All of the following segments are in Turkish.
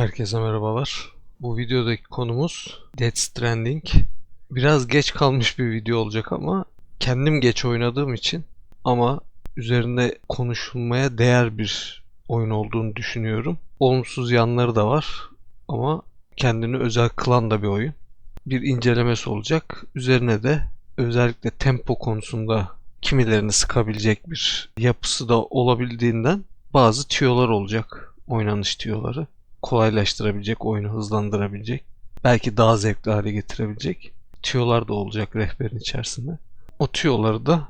Herkese merhabalar. Bu videodaki konumuz Death Stranding. Biraz geç kalmış bir video olacak ama kendim geç oynadığım için ama üzerinde konuşulmaya değer bir oyun olduğunu düşünüyorum. Olumsuz yanları da var ama kendini özel kılan da bir oyun. Bir incelemesi olacak. Üzerine de özellikle tempo konusunda kimilerini sıkabilecek bir yapısı da olabildiğinden bazı tüyolar olacak. Oynanış tüyoları kolaylaştırabilecek, oyunu hızlandırabilecek, belki daha zevkli hale getirebilecek tüyolar da olacak rehberin içerisinde. O tüyoları da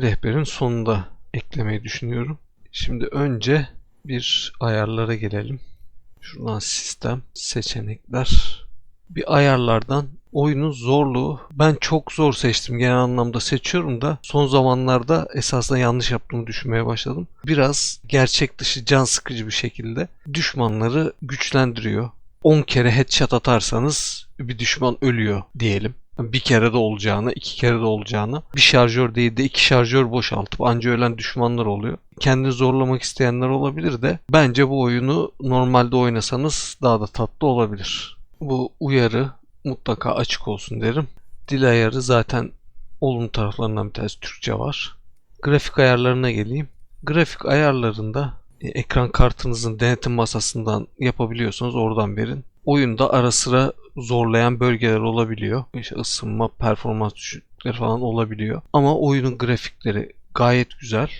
rehberin sonunda eklemeyi düşünüyorum. Şimdi önce bir ayarlara gelelim. Şuradan sistem, seçenekler. Bir ayarlardan oyunun zorluğu ben çok zor seçtim genel anlamda seçiyorum da son zamanlarda esasında yanlış yaptığımı düşünmeye başladım. Biraz gerçek dışı can sıkıcı bir şekilde düşmanları güçlendiriyor. 10 kere headshot atarsanız bir düşman ölüyor diyelim. Bir kere de olacağını, iki kere de olacağını bir şarjör değil de iki şarjör boşaltıp anca ölen düşmanlar oluyor. Kendini zorlamak isteyenler olabilir de bence bu oyunu normalde oynasanız daha da tatlı olabilir. Bu uyarı mutlaka açık olsun derim. Dil ayarı zaten olumlu taraflarından bir tanesi Türkçe var. Grafik ayarlarına geleyim. Grafik ayarlarında e, ekran kartınızın denetim masasından yapabiliyorsanız oradan verin. Oyunda ara sıra zorlayan bölgeler olabiliyor. İşte ısınma, performans düşüklükleri falan olabiliyor. Ama oyunun grafikleri gayet güzel.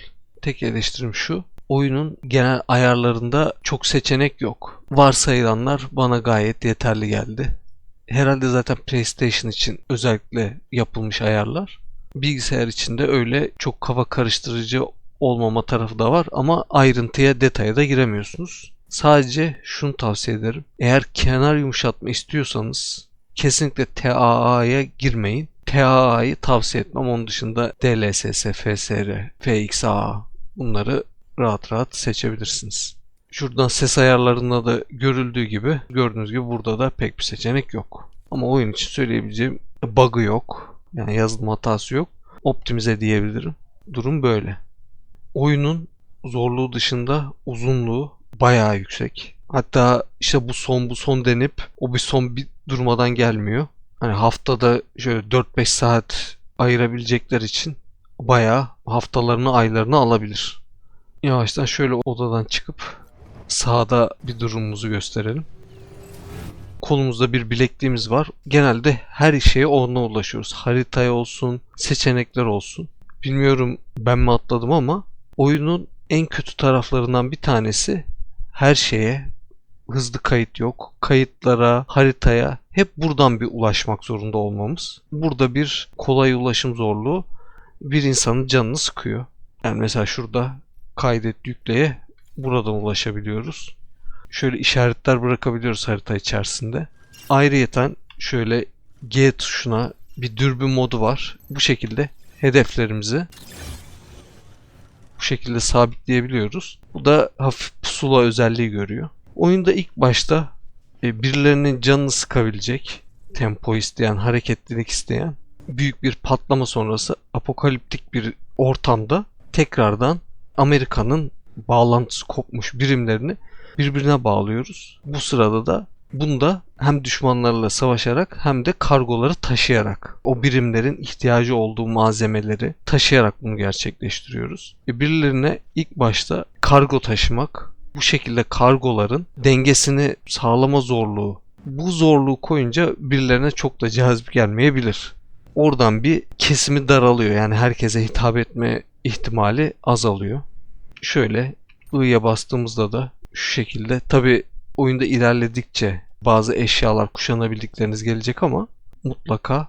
Tek eleştirim şu. Oyunun genel ayarlarında çok seçenek yok. Varsayılanlar bana gayet yeterli geldi herhalde zaten PlayStation için özellikle yapılmış ayarlar. Bilgisayar içinde öyle çok kafa karıştırıcı olmama tarafı da var ama ayrıntıya, detaya da giremiyorsunuz. Sadece şunu tavsiye ederim. Eğer kenar yumuşatma istiyorsanız kesinlikle TAA'ya girmeyin. TAA'yı tavsiye etmem. Onun dışında DLSS, FSR, FXA bunları rahat rahat seçebilirsiniz. Şuradan ses ayarlarında da görüldüğü gibi gördüğünüz gibi burada da pek bir seçenek yok. Ama oyun için söyleyebileceğim bug'ı yok. Yani yazılım hatası yok. Optimize diyebilirim. Durum böyle. Oyunun zorluğu dışında uzunluğu bayağı yüksek. Hatta işte bu son bu son denip o bir son bir durmadan gelmiyor. Hani haftada şöyle 4-5 saat ayırabilecekler için bayağı haftalarını aylarını alabilir. Yavaştan şöyle odadan çıkıp sağda bir durumumuzu gösterelim. Kolumuzda bir bilekliğimiz var. Genelde her şeye onunla ulaşıyoruz. Haritaya olsun, seçenekler olsun. Bilmiyorum ben mi atladım ama oyunun en kötü taraflarından bir tanesi her şeye hızlı kayıt yok. Kayıtlara, haritaya hep buradan bir ulaşmak zorunda olmamız. Burada bir kolay ulaşım zorluğu bir insanın canını sıkıyor. Yani mesela şurada kaydet yükleye buradan ulaşabiliyoruz. Şöyle işaretler bırakabiliyoruz harita içerisinde. Ayrıyeten şöyle G tuşuna bir dürbün modu var. Bu şekilde hedeflerimizi bu şekilde sabitleyebiliyoruz. Bu da hafif pusula özelliği görüyor. Oyunda ilk başta e, birilerinin canını sıkabilecek, tempo isteyen, hareketlilik isteyen büyük bir patlama sonrası apokaliptik bir ortamda tekrardan Amerika'nın bağlantısı kopmuş birimlerini birbirine bağlıyoruz. Bu sırada da bunda hem düşmanlarla savaşarak hem de kargoları taşıyarak o birimlerin ihtiyacı olduğu malzemeleri taşıyarak bunu gerçekleştiriyoruz. E birilerine ilk başta kargo taşımak bu şekilde kargoların dengesini sağlama zorluğu bu zorluğu koyunca birilerine çok da cazip gelmeyebilir. Oradan bir kesimi daralıyor. Yani herkese hitap etme ihtimali azalıyor şöyle I'ya bastığımızda da şu şekilde tabi oyunda ilerledikçe bazı eşyalar kuşanabildikleriniz gelecek ama mutlaka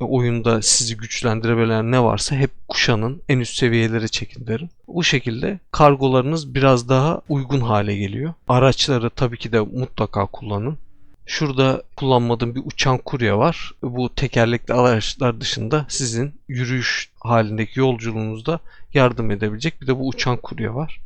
oyunda sizi güçlendirebilen ne varsa hep kuşanın en üst seviyelere çekin derim. Bu şekilde kargolarınız biraz daha uygun hale geliyor. Araçları tabii ki de mutlaka kullanın. Şurada kullanmadığım bir uçan kurye var. Bu tekerlekli araçlar dışında sizin yürüyüş halindeki yolculuğunuzda yardım edebilecek bir de bu uçan kurye var.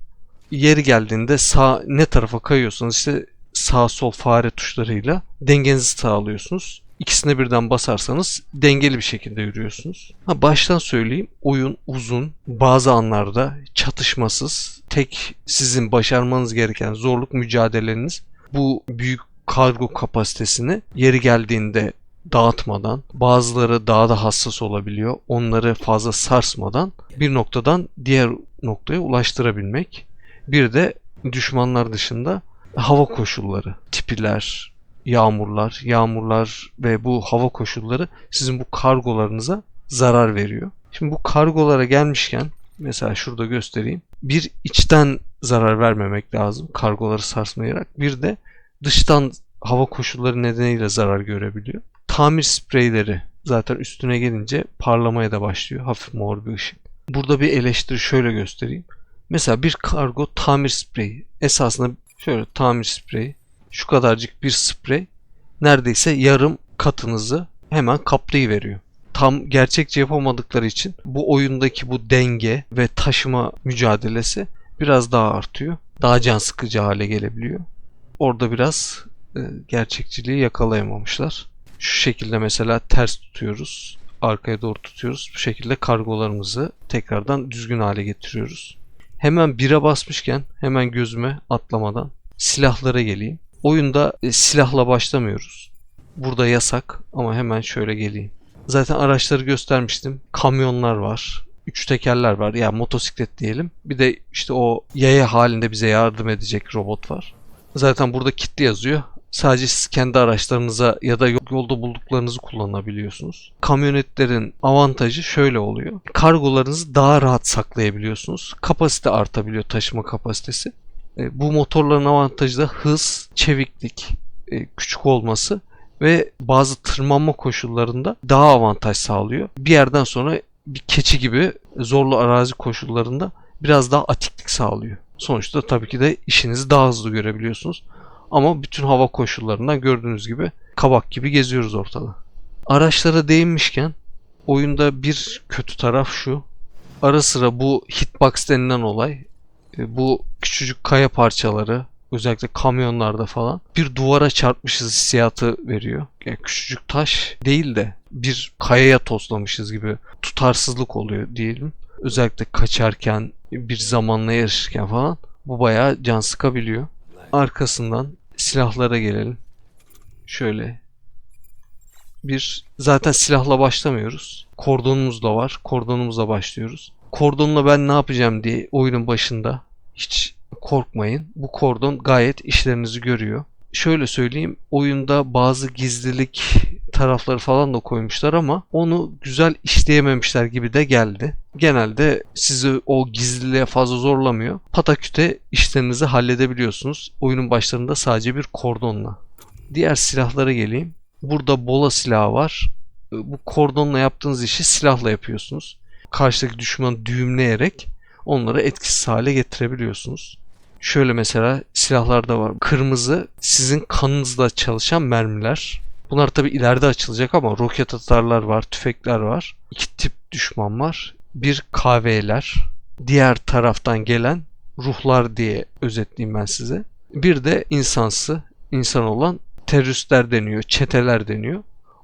Yeri geldiğinde sağ ne tarafa kayıyorsanız işte sağ sol fare tuşlarıyla dengenizi sağlıyorsunuz. İkisine birden basarsanız dengeli bir şekilde yürüyorsunuz. Ha, baştan söyleyeyim oyun uzun bazı anlarda çatışmasız tek sizin başarmanız gereken zorluk mücadeleniz bu büyük kargo kapasitesini yeri geldiğinde dağıtmadan, bazıları daha da hassas olabiliyor. Onları fazla sarsmadan bir noktadan diğer noktaya ulaştırabilmek. Bir de düşmanlar dışında hava koşulları, tipiler, yağmurlar, yağmurlar ve bu hava koşulları sizin bu kargolarınıza zarar veriyor. Şimdi bu kargolara gelmişken mesela şurada göstereyim. Bir içten zarar vermemek lazım kargoları sarsmayarak. Bir de dıştan hava koşulları nedeniyle zarar görebiliyor. Tamir spreyleri zaten üstüne gelince parlamaya da başlıyor. Hafif mor bir ışık. Burada bir eleştiri şöyle göstereyim. Mesela bir kargo tamir spreyi. Esasında şöyle tamir spreyi. Şu kadarcık bir sprey neredeyse yarım katınızı hemen kaplayıveriyor. Tam gerçekçi yapamadıkları için bu oyundaki bu denge ve taşıma mücadelesi biraz daha artıyor. Daha can sıkıcı hale gelebiliyor. Orada biraz e, gerçekçiliği yakalayamamışlar. Şu şekilde mesela ters tutuyoruz. Arkaya doğru tutuyoruz. Bu şekilde kargolarımızı tekrardan düzgün hale getiriyoruz. Hemen bire basmışken hemen gözüme atlamadan silahlara geleyim. Oyunda e, silahla başlamıyoruz. Burada yasak ama hemen şöyle geleyim. Zaten araçları göstermiştim. Kamyonlar var. Üç tekerler var. Yani motosiklet diyelim. Bir de işte o yaya halinde bize yardım edecek robot var. Zaten burada kitli yazıyor. Sadece siz kendi araçlarınıza ya da yolda bulduklarınızı kullanabiliyorsunuz. Kamyonetlerin avantajı şöyle oluyor. Kargolarınızı daha rahat saklayabiliyorsunuz. Kapasite artabiliyor taşıma kapasitesi. E, bu motorların avantajı da hız, çeviklik, e, küçük olması ve bazı tırmanma koşullarında daha avantaj sağlıyor. Bir yerden sonra bir keçi gibi zorlu arazi koşullarında biraz daha atiklik sağlıyor. Sonuçta tabii ki de işinizi daha hızlı görebiliyorsunuz. Ama bütün hava koşullarından gördüğünüz gibi kabak gibi geziyoruz ortada. Araçlara değinmişken oyunda bir kötü taraf şu. Ara sıra bu hitbox denilen olay e, bu küçücük kaya parçaları özellikle kamyonlarda falan bir duvara çarpmışız hissiyatı veriyor. Yani küçücük taş değil de bir kayaya toslamışız gibi tutarsızlık oluyor diyelim. Özellikle kaçarken bir zamanla yarışırken falan bu bayağı can sıkabiliyor. Arkasından silahlara gelelim. Şöyle bir zaten silahla başlamıyoruz. Kordonumuz da var. Kordonumuzla başlıyoruz. Kordonla ben ne yapacağım diye oyunun başında hiç korkmayın. Bu kordon gayet işlerinizi görüyor. Şöyle söyleyeyim oyunda bazı gizlilik tarafları falan da koymuşlar ama onu güzel işleyememişler gibi de geldi. Genelde sizi o gizliliğe fazla zorlamıyor. Pataküte işlerinizi halledebiliyorsunuz. Oyunun başlarında sadece bir kordonla. Diğer silahlara geleyim. Burada bola silahı var. Bu kordonla yaptığınız işi silahla yapıyorsunuz. Karşıdaki düşmanı düğümleyerek onları etkisiz hale getirebiliyorsunuz. Şöyle mesela silahlarda var. Kırmızı sizin kanınızda çalışan mermiler. Bunlar tabi ileride açılacak ama roket atarlar var, tüfekler var. İki tip düşman var. Bir KV'ler. Diğer taraftan gelen ruhlar diye özetleyeyim ben size. Bir de insansı, insan olan teröristler deniyor, çeteler deniyor.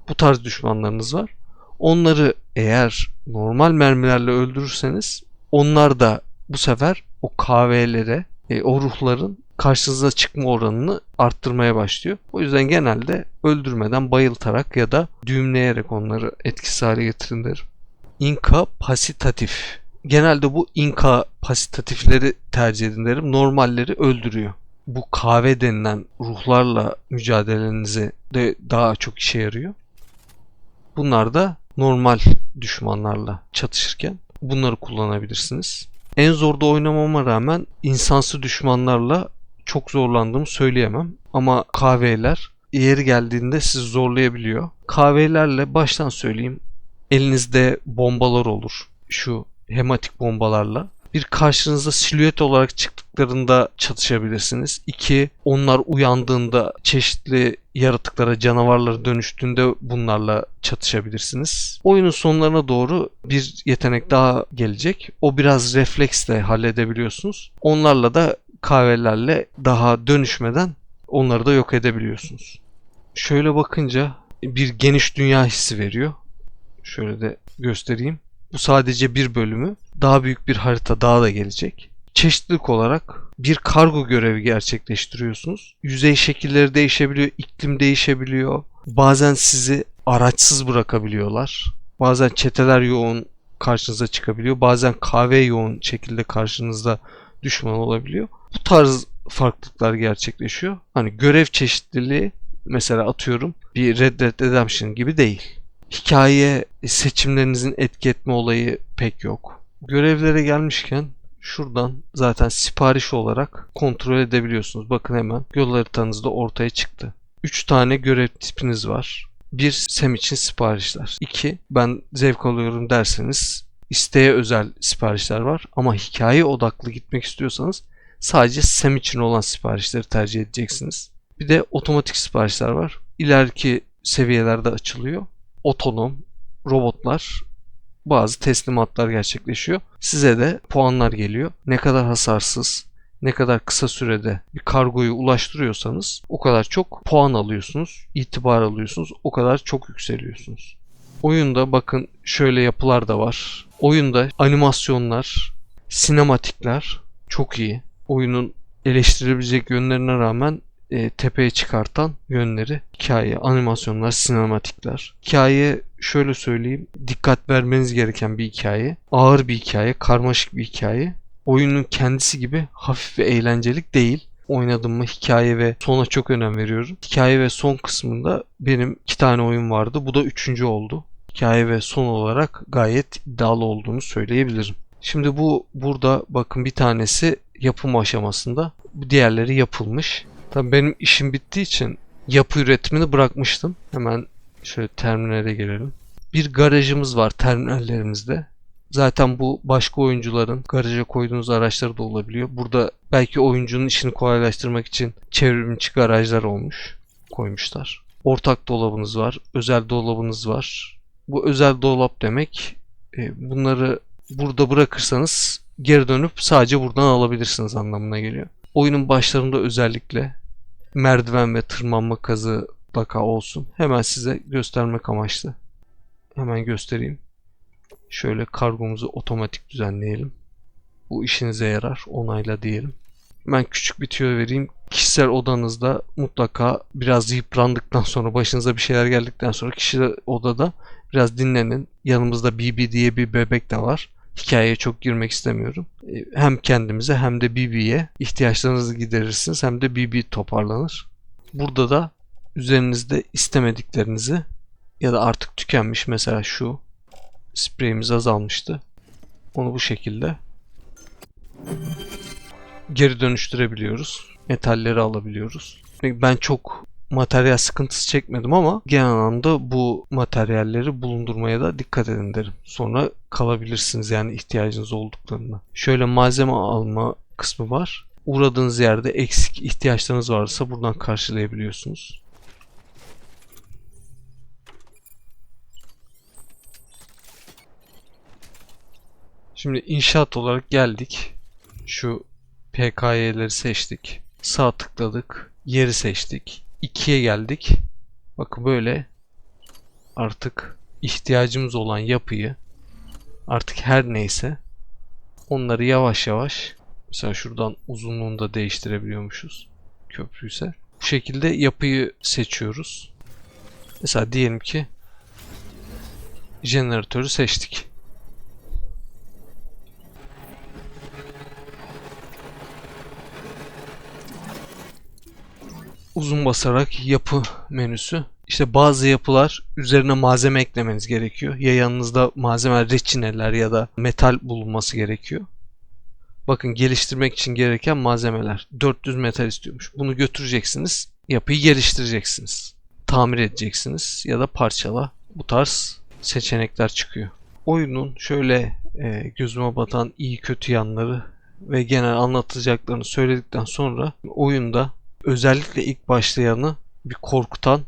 Bu tarz düşmanlarınız var. Onları eğer normal mermilerle öldürürseniz onlar da bu sefer o KV'lere, e, o ruhların karşınıza çıkma oranını arttırmaya başlıyor. O yüzden genelde öldürmeden bayıltarak ya da düğümleyerek onları etkisiz hale getirin derim. Inkapasitatif. Genelde bu inkapasitatifleri tercih edin derim. Normalleri öldürüyor. Bu kahve denilen ruhlarla mücadelenizi de daha çok işe yarıyor. Bunlar da normal düşmanlarla çatışırken bunları kullanabilirsiniz. En zorda oynamama rağmen insansı düşmanlarla çok zorlandığımı söyleyemem. Ama kahveler yeri geldiğinde sizi zorlayabiliyor. Kahvelerle baştan söyleyeyim. Elinizde bombalar olur. Şu hematik bombalarla. Bir karşınıza silüet olarak çıktıklarında çatışabilirsiniz. İki, onlar uyandığında çeşitli yaratıklara, canavarlara dönüştüğünde bunlarla çatışabilirsiniz. Oyunun sonlarına doğru bir yetenek daha gelecek. O biraz refleksle halledebiliyorsunuz. Onlarla da kahvelerle daha dönüşmeden onları da yok edebiliyorsunuz. Şöyle bakınca bir geniş dünya hissi veriyor. Şöyle de göstereyim. Bu sadece bir bölümü. Daha büyük bir harita daha da gelecek. Çeşitlilik olarak bir kargo görevi gerçekleştiriyorsunuz. Yüzey şekilleri değişebiliyor, iklim değişebiliyor. Bazen sizi araçsız bırakabiliyorlar. Bazen çeteler yoğun karşınıza çıkabiliyor. Bazen kahve yoğun şekilde karşınızda düşman olabiliyor. Bu tarz farklılıklar gerçekleşiyor. Hani görev çeşitliliği mesela atıyorum bir Red Dead Redemption gibi değil. Hikaye seçimlerinizin etki etme olayı pek yok. Görevlere gelmişken şuradan zaten sipariş olarak kontrol edebiliyorsunuz. Bakın hemen yol haritanızda ortaya çıktı. 3 tane görev tipiniz var. Bir SEM için siparişler. 2 ben zevk alıyorum derseniz isteğe özel siparişler var. Ama hikaye odaklı gitmek istiyorsanız sadece SEM için olan siparişleri tercih edeceksiniz. Bir de otomatik siparişler var. İleriki seviyelerde açılıyor. Otonom, robotlar, bazı teslimatlar gerçekleşiyor. Size de puanlar geliyor. Ne kadar hasarsız, ne kadar kısa sürede bir kargoyu ulaştırıyorsanız o kadar çok puan alıyorsunuz, itibar alıyorsunuz, o kadar çok yükseliyorsunuz. Oyunda bakın şöyle yapılar da var. Oyunda animasyonlar, sinematikler çok iyi. Oyunun eleştirilebilecek yönlerine rağmen e, tepeye çıkartan yönleri hikaye, animasyonlar, sinematikler. Hikaye şöyle söyleyeyim dikkat vermeniz gereken bir hikaye. Ağır bir hikaye, karmaşık bir hikaye. Oyunun kendisi gibi hafif ve eğlencelik değil. Oynadım mı hikaye ve sona çok önem veriyorum. Hikaye ve son kısmında benim iki tane oyun vardı. Bu da üçüncü oldu. Hikaye ve son olarak gayet iddialı olduğunu söyleyebilirim. Şimdi bu burada bakın bir tanesi yapım aşamasında. Diğerleri yapılmış. Tabii benim işim bittiği için yapı üretimini bırakmıştım. Hemen şöyle terminale gelelim. Bir garajımız var terminallerimizde. Zaten bu başka oyuncuların garaja koyduğunuz araçları da olabiliyor. Burada belki oyuncunun işini kolaylaştırmak için çevrimçi garajlar olmuş, koymuşlar. Ortak dolabınız var, özel dolabınız var. Bu özel dolap demek e, bunları burada bırakırsanız geri dönüp sadece buradan alabilirsiniz anlamına geliyor. Oyunun başlarında özellikle merdiven ve tırmanma kazı mutlaka olsun. Hemen size göstermek amaçlı. Hemen göstereyim. Şöyle kargomuzu otomatik düzenleyelim. Bu işinize yarar. Onayla diyelim. Ben küçük bir tüyo vereyim. Kişisel odanızda mutlaka biraz yıprandıktan sonra başınıza bir şeyler geldikten sonra kişisel odada biraz dinlenin. Yanımızda BB diye bir bebek de var. Hikayeye çok girmek istemiyorum. E, hem kendimize hem de BB'ye ihtiyaçlarınızı giderirsiniz hem de BB toparlanır. Burada da üzerinizde istemediklerinizi ya da artık tükenmiş mesela şu spreyimiz azalmıştı. Onu bu şekilde geri dönüştürebiliyoruz. Metalleri alabiliyoruz. Ben çok materyal sıkıntısı çekmedim ama genel anlamda bu materyalleri bulundurmaya da dikkat edin derim. Sonra kalabilirsiniz yani ihtiyacınız olduklarında. Şöyle malzeme alma kısmı var. Uğradığınız yerde eksik ihtiyaçlarınız varsa buradan karşılayabiliyorsunuz. Şimdi inşaat olarak geldik. Şu PKY'leri seçtik. Sağ tıkladık. Yeri seçtik. 2'ye geldik. Bakın böyle artık ihtiyacımız olan yapıyı artık her neyse onları yavaş yavaş mesela şuradan uzunluğunu da değiştirebiliyormuşuz köprüyse. Bu şekilde yapıyı seçiyoruz. Mesela diyelim ki jeneratörü seçtik. Uzun basarak yapı menüsü. İşte bazı yapılar üzerine malzeme eklemeniz gerekiyor. Ya yanınızda malzeme reçineler ya da metal bulunması gerekiyor. Bakın geliştirmek için gereken malzemeler. 400 metal istiyormuş. Bunu götüreceksiniz. Yapıyı geliştireceksiniz. Tamir edeceksiniz ya da parçala. Bu tarz seçenekler çıkıyor. Oyunun şöyle e, gözüme batan iyi kötü yanları ve genel anlatacaklarını söyledikten sonra oyunda özellikle ilk başlayanı bir korkutan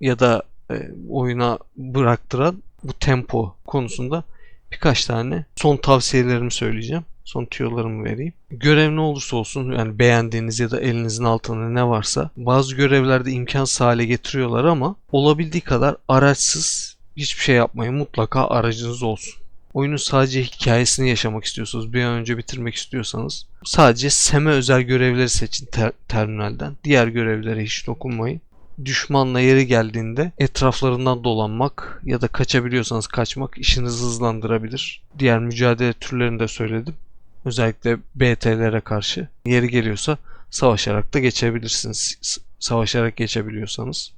ya da e, oyuna bıraktıran bu tempo konusunda birkaç tane son tavsiyelerimi söyleyeceğim. Son tüyolarımı vereyim. Görev ne olursa olsun yani beğendiğiniz ya da elinizin altında ne varsa bazı görevlerde imkansız hale getiriyorlar ama olabildiği kadar araçsız hiçbir şey yapmayın. Mutlaka aracınız olsun. Oyunun sadece hikayesini yaşamak istiyorsanız, bir an önce bitirmek istiyorsanız sadece SEM'e özel görevleri seçin ter- terminalden. Diğer görevlere hiç dokunmayın. Düşmanla yeri geldiğinde etraflarından dolanmak ya da kaçabiliyorsanız kaçmak işinizi hızlandırabilir. Diğer mücadele türlerini de söyledim. Özellikle BT'lere karşı. Yeri geliyorsa savaşarak da geçebilirsiniz. Savaşarak geçebiliyorsanız.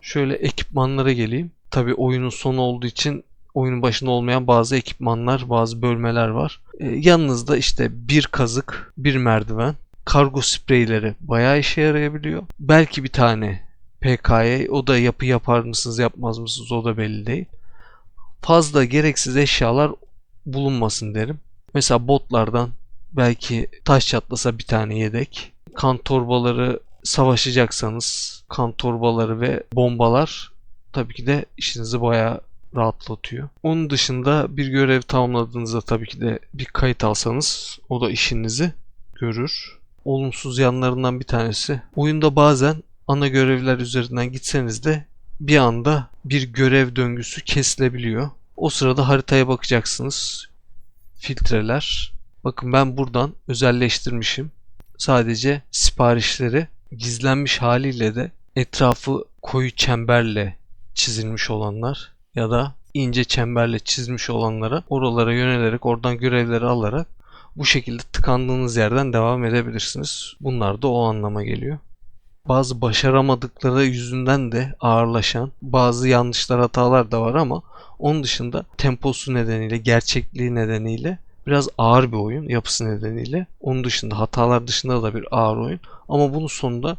Şöyle ekipmanlara geleyim. Tabi oyunun sonu olduğu için oyunun başında olmayan bazı ekipmanlar, bazı bölmeler var. Ee, yanınızda işte bir kazık, bir merdiven, kargo spreyleri bayağı işe yarayabiliyor. Belki bir tane PK'ye o da yapı yapar mısınız yapmaz mısınız o da belli değil. Fazla gereksiz eşyalar bulunmasın derim. Mesela botlardan belki taş çatlasa bir tane yedek. Kan torbaları savaşacaksanız kan torbaları ve bombalar tabii ki de işinizi bayağı rahatlatıyor. Onun dışında bir görev tamamladığınızda tabii ki de bir kayıt alsanız o da işinizi görür. Olumsuz yanlarından bir tanesi oyunda bazen ana görevler üzerinden gitseniz de bir anda bir görev döngüsü kesilebiliyor. O sırada haritaya bakacaksınız. Filtreler. Bakın ben buradan özelleştirmişim. Sadece siparişleri gizlenmiş haliyle de etrafı koyu çemberle çizilmiş olanlar ya da ince çemberle çizmiş olanlara oralara yönelerek oradan görevleri alarak bu şekilde tıkandığınız yerden devam edebilirsiniz. Bunlar da o anlama geliyor. Bazı başaramadıkları yüzünden de ağırlaşan bazı yanlışlar hatalar da var ama onun dışında temposu nedeniyle, gerçekliği nedeniyle biraz ağır bir oyun yapısı nedeniyle. Onun dışında hatalar dışında da bir ağır oyun. Ama bunun sonunda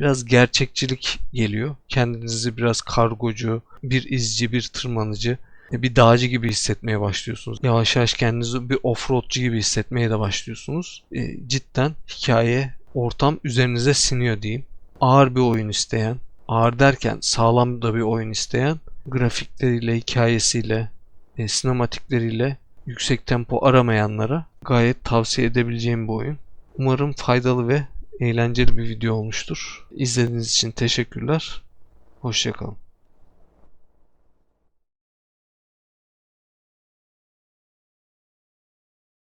biraz gerçekçilik geliyor. Kendinizi biraz kargocu, bir izci, bir tırmanıcı, e, bir dağcı gibi hissetmeye başlıyorsunuz. Yavaş yavaş kendinizi bir offroadçı gibi hissetmeye de başlıyorsunuz. E, cidden hikaye, ortam üzerinize siniyor diyeyim. Ağır bir oyun isteyen, ağır derken sağlam da bir oyun isteyen, grafikleriyle, hikayesiyle, e, sinematikleriyle yüksek tempo aramayanlara gayet tavsiye edebileceğim bir oyun. Umarım faydalı ve eğlenceli bir video olmuştur. İzlediğiniz için teşekkürler. Hoşçakalın.